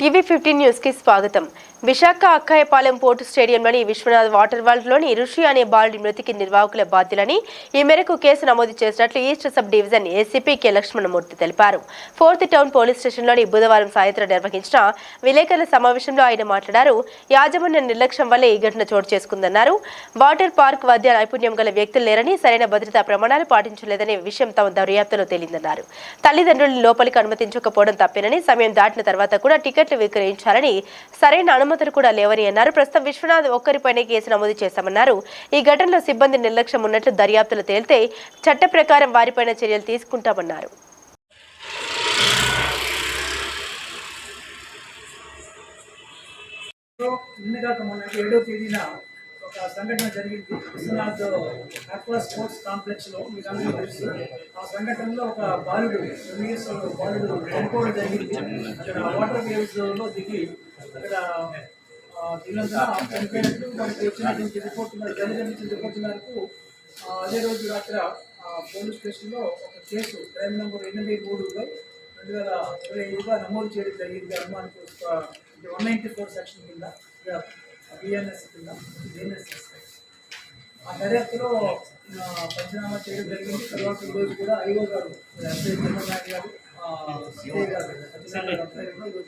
TV fifteen న్యూస్కి స్వాగతం. Visakha Akkayyapalem port స్టేడియంలోని విశ్వనాథ్ వాటర్ వరల్డ్లోని ఋషి అనే బాలుడి మృతికి నిర్వాహకుల బాధ్యులని ఈ మేరకు కేసు నమోదు చేసినట్లు east sub division ACP K Lakshmanamurthy తెలిపారు. ఫోర్త్ టౌన్ పోలీస్ స్టేషన్లోని బుధవారం సాయంత్రం నిర్వహించిన విలేకరుల సమావేశంలో ఆయన మాట్లాడారు. యాజమాన్య నిర్లక్ష్యం వల్లే ఈ ఘటన చోటు చేసుకుందన్నారు. వాటర్ పార్క్ వద్ద నైపుణ్యం గల వ్యక్తులు లేరని సరైన భద్రతా ప్రమాణాలు పాటించలేదనే విషయం తమ దర్యాప్తులో తేలిందన్నారు. తల్లిదండ్రులను లోపలికి అనుమతించకపోవడం తప్పేనని సమయం దాటిన తర్వాత కూడా టికెట్లు విక్రయించాలని సరైన అనుమతులు కూడా లేవని అన్నారు. ప్రస్తుతం విశ్వనాథ్ ఒక్కరిపైనే కేసు నమోదు చేశామన్నారు. ఈ ఘటనలో సిబ్బంది నిర్లక్ష్యం ఉన్నట్లు దర్యాప్తులు తేలితే చట్ట ప్రకారం వారిపైన చర్యలు తీసుకుంటామన్నారు. నిన్నగాక మొన్న ఏడో తేదీన ఒక సంఘటన జరిగింది. విశ్వనాథ్ అక్వా స్పోర్ట్స్ కాంప్లెక్స్లో మీకు అందరూ తెలుసు. ఆ సంఘటనలో ఒక బాలుడు ఇయర్స్ బాలుడు చనిపోవడం జరిగింది. అక్కడ వాటర్ వేవ్స్లో దిగి అక్కడ ఆ, చనిపోయినట్టు మనకి వచ్చినటువంటి రిపోర్ట్ జరిగిన రిపోర్ట్ మేరకు అదే రోజు రాత్రి ఆ, పోలీస్ స్టేషన్లో ఒక కేసు క్రైమ్ నెంబర్ ఎనిమిది మూడు రెండు వేల ఇరవై ఐదుగా నమోదు చేయడం జరిగింది. అనుమానికి వన్ నైంటీ ఫోర్ సెక్షన్ కింద. బిఎన్ఎస్ కింద బిఎన్ఎస్ ఆ దర్యాప్తులో పంచనామా చేయడం జరిగింది. తర్వాత ఈ రోజు కూడా ఐఓ గారు ఎస్ఐ చంద్రనాథ్ గారు ఈరోజు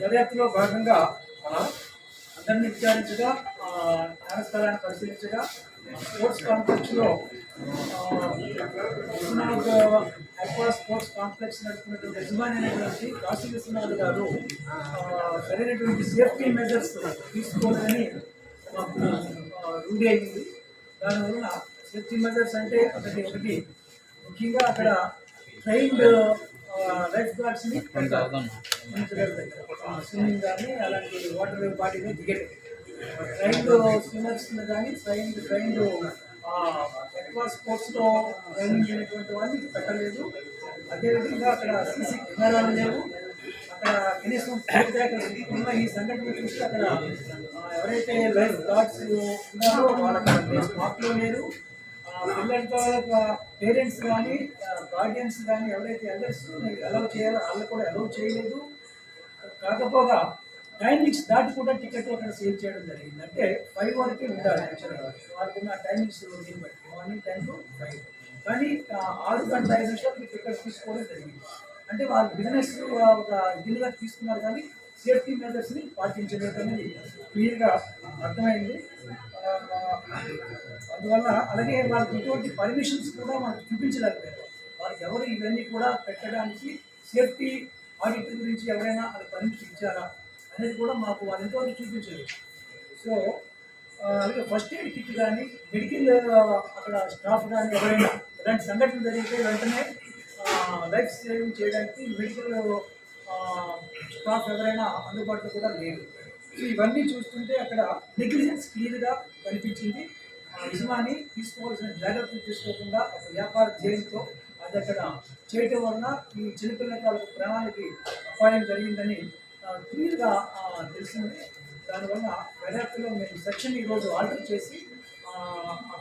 దర్యాప్తులో భాగంగా అందరినీ విచారించగా న్యాయస్థలాన్ని పరిశీలించగా స్పోర్ట్స్ కాంప్లెక్స్లో అక్వా స్పోర్ట్స్ కాంప్లెక్స్ నడుపుతున్నటువంటి యజమాని అనేటువంటి కాశీ విశ్వనాథ్ గారు సరైనటువంటి సేఫ్టీ మెజర్స్ తీసుకోవాలని మాకు ఆ, రూఢి అయింది. దానివల్ల సేఫ్టీ మెజర్స్ అంటే ఒకటి ఒకటి ముఖ్యంగా అక్కడ ట్రైన్డ్ లైఫ్ గార్డ్స్ని స్విమ్మింగ్ కానీ అలాంటి వాటర్ బాడీని దిగేది ట్రైన్డ్ స్విమ్మర్స్ కానీ ట్రైన్డ్ ట్రైన్డ్ ఎక్కువ స్పోర్ట్స్లో ట్రైనింగ్ చేయనటువంటి వాళ్ళని పెట్టలేదు. అదేవిధంగా అక్కడ సీసీ కెమెరాలు లేవు. అక్కడ కనీసం ఉన్న ఈ సంఘటన చూస్తే అక్కడ ఎవరైతే లైఫ్ గార్డ్స్ ఉన్నారో వాళ్ళకి స్పాట్లో ఆ, పిల్లలతో పేరెంట్స్ కానీ గార్డియన్స్ కానీ ఎవరైతే ఎల్డర్స్ అలౌ చేయాలో? వాళ్ళు కూడా అలౌ చేయలేదు. కాకపోగా టైమింగ్స్ దాటి కూడా టికెట్ అక్కడ సేల్ చేయడం జరిగింది. అంటే ఫైవ్ వరకే ఉండాలి యాక్చువల్గా వాళ్ళకి ఉన్న టైమింగ్స్ దీన్ని బట్టి. మార్నింగ్ టైం టు ఫైవ్ కానీ ఆరు గంటల ఐదు నిమిషాలకి టికెట్ తీసుకోవడం జరిగింది. అంటే వాళ్ళ బిజినెస్ ఒక ఇదిగా తీసుకున్నారు కానీ సేఫ్టీ మెజర్స్ని పాటించలేదు అనేది క్లియర్గా అర్థమైంది. అందువల్ల అలాగే వాళ్ళకి ఎటువంటి పర్మిషన్స్ కూడా మనకు చూపించలేకపోయారు వాళ్ళకి ఎవరు ఇవన్నీ కూడా పెట్టడానికి సేఫ్టీ ఆడిట్ గురించి ఎవరైనా అది పర్మిషన్ ఇచ్చారా అనేది కూడా మాకు వాళ్ళు ఎంతవరకు చూపించలేదు. సో అలాగే ఫస్ట్ ఎయిడ్ కిట్ కానీ మెడికల్ అక్కడ స్టాఫ్ కానీ ఎవరైనా ఇలాంటి సంఘటన జరిగితే వెంటనే లైఫ్ సేవింగ్ చేయడానికి మెడికల్ స్టాఫ్ ఎవరైనా అందుబాటులో కూడా లేదు సో ఇవన్నీ చూస్తుంటే అక్కడ నెగ్లిజెన్స్ క్లియర్గా కనిపించింది. ఆ యజమాని తీసుకోవాల్సిన జాగ్రత్తలు తీసుకోకుండా ఒక వ్యాపార ధ్యేయంతో అది అక్కడ చేయటం వలన ఈ చిన్నపిల్లల వాళ్ళకి ప్రాణాలకి అపాయం జరిగిందని క్లియర్గా తెలిసింది. దానివల్ల దర్యాప్తులో మేము సెక్షన్ ఈరోజు ఆర్డర్ చేసి ఆ,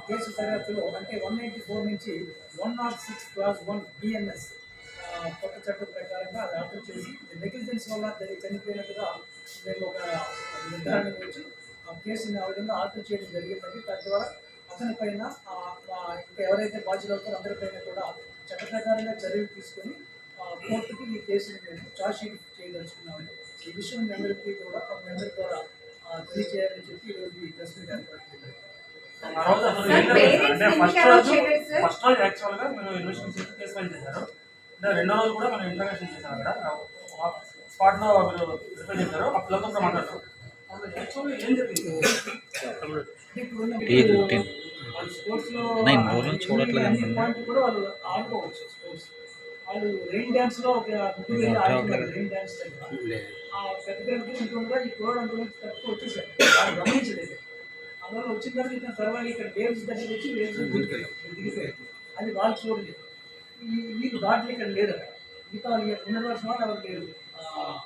కేసు దర్యాప్తులో అంటే వన్ నైంటీ ఫోర్ నుంచి one not six clause one BNS కొత్త చట్టం ప్రకారంగా అది ఆర్డర్ చేసి నెగ్లిజెన్స్ వల్ల చనిపోయినట్టుగా మేము ఒక నిర్ధారణకు వచ్చి ఆ కేసుని ఆ విధంగా ఆర్డర్ చేయడం జరిగిందని తద్వారా అతని పైన ఇంకా ఎవరైతే బాధ్యులు అవుతారో అందరిపైన కూడా చట్ట ప్రకారంగా చర్యలు తీసుకొని ఆ, కోర్టుకి ఈ కేసుని మేము ఛార్జ్ షీట్ చేయదలుచుకున్నామని ఈ విషయం మీ అందరికీ కూడా మీ అందరి ద్వారా ఆ, తెలియజేయాలని చెప్పి ఈరోజు ఈ ప్రెస్ మీట్ ఏర్పాటు చేయాలి ఆ రోజు అసలు ఏం జరుగుతుంది? అంటే ఫస్ట్ రోజు ఫస్ట్ రోజు యాక్చువల్గా మీరు ఇన్వెస్టిగేషన్ కేసు ఫైల్ చేశారు. రెండో రోజు కూడా మనం ఇంటర్వేషన్ చేశారు అక్కడ స్పాట్లో మీరు రిపేర్ చేశారు ఆ పిల్లలతో చూడట్లేదు అన్ని నేను. పాయింట్లు కూడా వాళ్ళు ఆడుకోవచ్చు స్పోర్ట్స్ వాళ్ళు రెయిన్ డ్యాన్స్లో ఒక ముగ్గురు వెళ్ళి ఆడుతున్నారు రెయిన్ డ్యాన్స్ ఆ పెద్ద ఈ తక్కువ వచ్చేసారు. వాళ్ళు గమనించలేదు. అందువల్ల వచ్చిన తర్వాత ఇతను తర్వాత ఇక్కడ వేవ్స్ దగ్గర వచ్చి వేవ్స్ దిగిపోయారు అది వాళ్ళు చూడలేదు. ఈ వీళ్ళు దాంట్లో ఇక్కడ లేరు. మిగతా వాళ్ళు ఎవరు లేరు. 啊